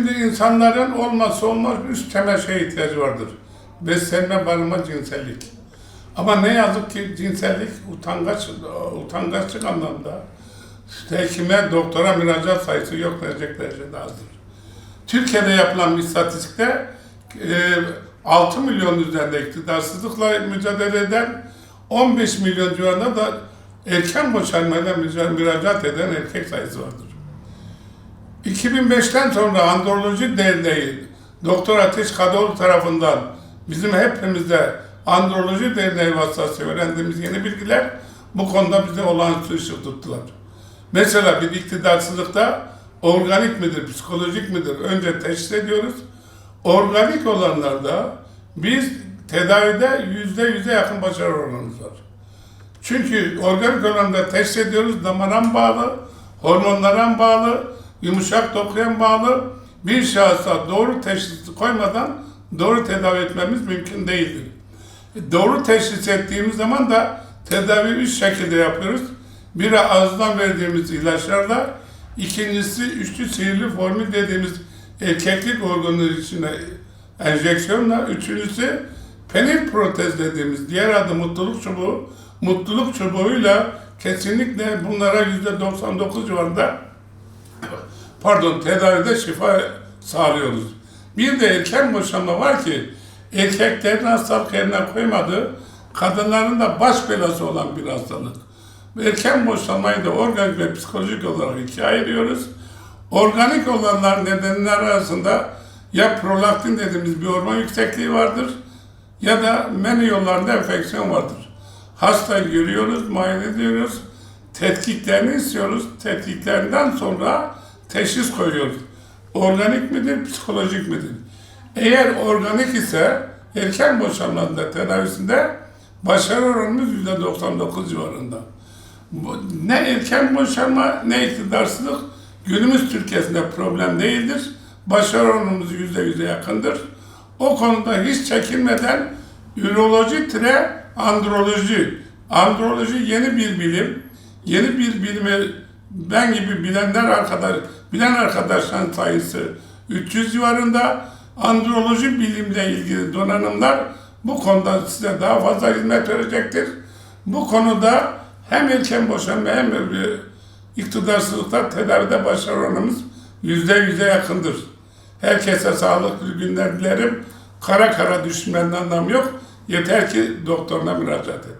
Şimdi insanların olmazsa olmaz üç temel şeye ihtiyacı vardır. Beslenme, barınma, cinsellik. Ama ne yazık ki cinsellik utangaç, utangaçlık anlamda hekime, doktora müracaat sayısı yok denecek derecede azdır. Türkiye'de yapılan bir istatistikte e, 6 milyon üzerinde iktidarsızlıkla mücadele eden 15 milyon civarında da erken boşanmayla müracaat eden erkek sayısı vardır. 2005'ten sonra Androloji Derneği Doktor Ateş Kadıoğlu tarafından bizim hepimizde Androloji Derneği vasıtasıyla öğrendiğimiz yeni bilgiler bu konuda bize olağanüstü ışık tuttular. Mesela bir iktidarsızlıkta organik midir, psikolojik midir önce teşhis ediyoruz. Organik olanlarda biz tedavide yüzde yüze yakın başarı oranımız var. Çünkü organik olanında teşhis ediyoruz, damara bağlı, hormonlara bağlı, yumuşak dokuya bağlı bir şahsa doğru teşhisi koymadan doğru tedavi etmemiz mümkün değildir. Doğru teşhis ettiğimiz zaman da tedavi üç şekilde yapıyoruz. Biri ağızdan verdiğimiz ilaçlarla, ikincisi üçlü sihirli formül dediğimiz erkeklik organları içine enjeksiyonla, üçüncüsü penil protez dediğimiz diğer adı mutluluk çubuğu, mutluluk çubuğuyla kesinlikle bunlara yüzde 99 civarında pardon tedavide şifa sağlıyoruz. Bir de erken boşanma var ki erkeklerin hastalık yerine koymadığı kadınların da baş belası olan bir hastalık. Erken boşanmayı da organik ve psikolojik olarak ikiye ayırıyoruz. Organik olanlar nedenler arasında ya prolaktin dediğimiz bir hormon yüksekliği vardır ya da meni yollarında enfeksiyon vardır. Hastayı görüyoruz, muayene ediyoruz, tetkiklerini istiyoruz. Tetkiklerinden sonra teşhis koyuyoruz. Organik midir, psikolojik midir? Eğer organik ise erken boşanmanın tedavisinde başarı oranımız %99 civarında. Ne erken boşanma ne iktidarsızlık günümüz Türkiye'sinde problem değildir. Başarı oranımız yüzde yüze yakındır. O konuda hiç çekinmeden üroloji tire androloji. Androloji yeni bir bilim. Yeni bir bilimi ben gibi bilenler arkadaş, bilen arkadaşların sayısı 300 civarında. Androloji bilimle ilgili donanımlar bu konuda size daha fazla hizmet verecektir. Bu konuda hem erken boşanma hem de iktidarsızlıkta tedavide başarı oranımız yüzde yüze yakındır. Herkese sağlıklı günler dilerim. Kara kara düşünmenin anlamı yok. Yeter ki doktoruna müracaat et.